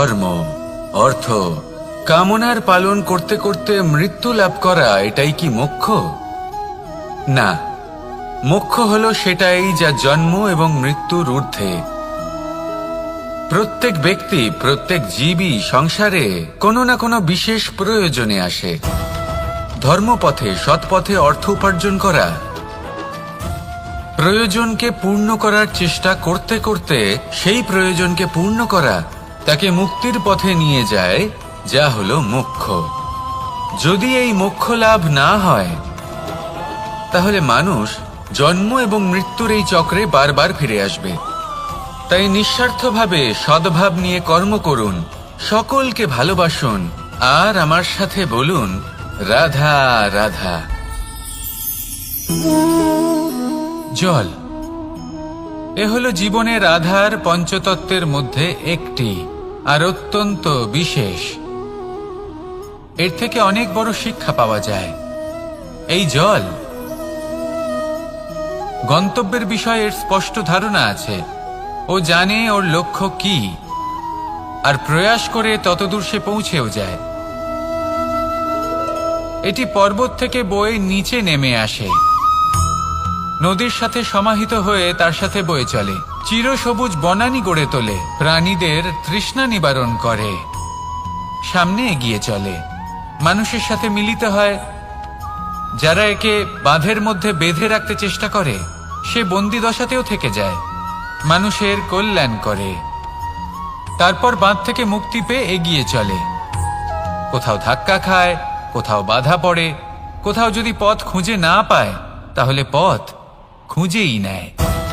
ধর্ম, অর্থ, কামনার পালন করতে করতে মৃত্যু লাভ করা, এটাই কি মোক্ষ? না। মোক্ষ হল সেটাই যা জন্ম এবং মৃত্যুর ঊর্ধ্বে। প্রত্যেক ব্যক্তি, প্রত্যেক জীবই সংসারে কোনো না কোনো বিশেষ প্রয়োজনে আসে। ধর্মপথে, সৎপথে অর্থ উপার্জন করা। প্রয়োজনকে পূর্ণ করার চেষ্টা করতে করতে সেই প্রয়োজনকে পূর্ণ করা তাকে মুক্তির পথে নিয়ে যায়, যা হলো মোক্ষ। যদি এই মোক্ষ লাভ না হয়, তাহলে মানুষ জন্ম এবং মৃত্যুর এই চক্রে বারবার ফিরে আসবে। তাই নিঃস্বার্থভাবে সদ্ভাব নিয়ে কর্ম করুন, সকলকে ভালোবাসুন, আর আমার সাথে বলুন, রাধা রাধা। জল। এ হলো জীবনের আধার পঞ্চতত্ত্বের মধ্যে একটি। আর অত্যন্ত বিশেষ। এর থেকে অনেক বড় শিক্ষা পাওয়া যায়। এই জল গন্তব্যের বিষয়ে এর স্পষ্ট ধারণা আছে। ও জানে ওর লক্ষ্য কি, আর প্রয়াস করে ততদূর সে পৌঁছেও যায়। এটি পর্বত থেকে বয়ে নিচে নেমে আসে। নদীর সাথে সমাহিত হয়ে তার সাথে বয়ে চলে। চিরসবুজ বনানি গড়ে তোলে, প্রাণীদের তৃষ্ণা নিবারণ করে। সামনে এগিয়ে চলে। মানুষের সাথে মিলিত হয়। যারা একে বাঁধের মধ্যে বেঁধে রাখতে চেষ্টা করে, সে বন্দি দশাতেও থেকে যায়। মানুষের কল্যাণ করে। তারপর বাঁধ থেকে মুক্তি পেয়ে এগিয়ে চলে। কোথাও ধাক্কা খায়, কোথাও বাধা পড়ে, কোথাও যদি পথ খুঁজে না পায়, তাহলে পথ খুঁজেই নেয়।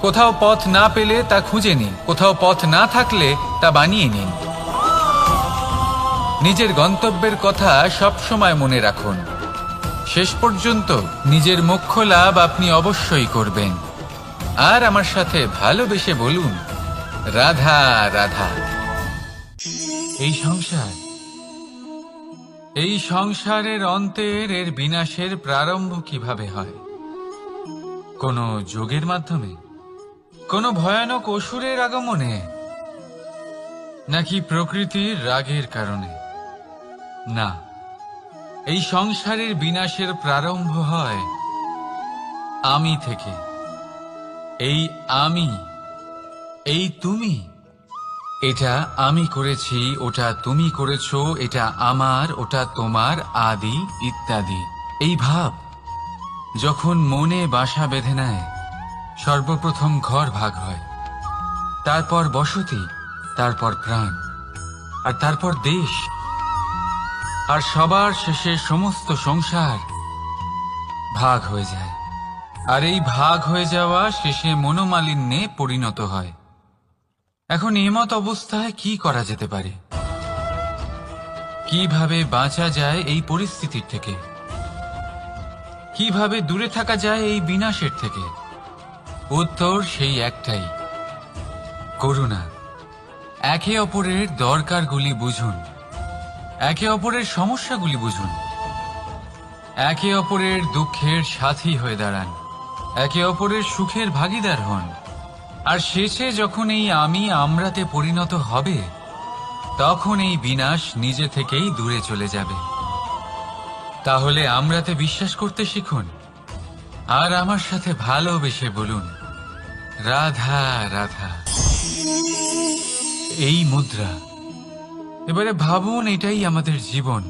কোথাও পথ না পেলে তা খুঁজে নিন। কোথাও পথ না থাকলে তা বানিয়ে নিন। নিজের গন্তব্যের কথা সব সময় মনে রাখুন। শেষ পর্যন্ত নিজের মোক্ষ লাভ আপনি অবশ্যই করবেন। আর আমার সাথে ভালোবেসে বলুন, রাধা রাধা। এই সংসার, এই সংসারের অন্তের এর বিনাশের প্রারম্ভ কীভাবে হয়? কোনো যোগের মাধ্যমে? কোনো ভয়ানক অসুরের আগমনে, নাকি প্রকৃতির রাগের কারণে? না, এই সংসারের বিনাশের প্রারম্ভ হয় আমি থেকে। এই আমি, এই তুমি, এটা আমি করেছি, ওটা তুমি করেছ, এটা আমার, ওটা তোমার আদি ইত্যাদি। এই ভাব যখন মনে বাসা বেঁধে নেয় সর্বপ্রথম ঘর ভাগ হয়। তারপর বসতি, তারপর প্রাণ, আর তারপর দেশ। আর সবার শেষে সমস্ত সংসার ভাগ হয়ে যায়। আর এই ভাগ হয়ে যাওয়া শেষে মনোমালিন্যে পরিণত হয়। এখন এমত অবস্থায় কি করা যেতে পারে? কীভাবে বাঁচা যায় এই পরিস্থিতির থেকে? কীভাবে দূরে থাকা যায় এই বিনাশের থেকে? উত্তর সেই একটাই, করুণা। একে অপরের দরকারগুলি বুঝুন, একে অপরের সমস্যাগুলি বুঝুন। একে অপরের দুঃখের সাথী হয়ে দাঁড়ান, একে অপরের সুখের ভাগিদার হন। আর শেষে যখন এই আমি আমরাতে পরিণত হবে, তখন এই বিনাশ নিজে থেকেই দূরে চলে যাবে। তাহলে আমরাতে বিশ্বাস করতে শিখুন, আর আমার সাথে ভালোবেসে বলুন রাধা রাধা। এই মুদ্রা। এবারে ভাবুন, এটাই আমাদের জীবন।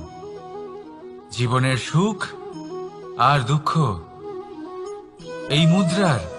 জীবনের সুখ আর দুঃখ। এই মুদ্রার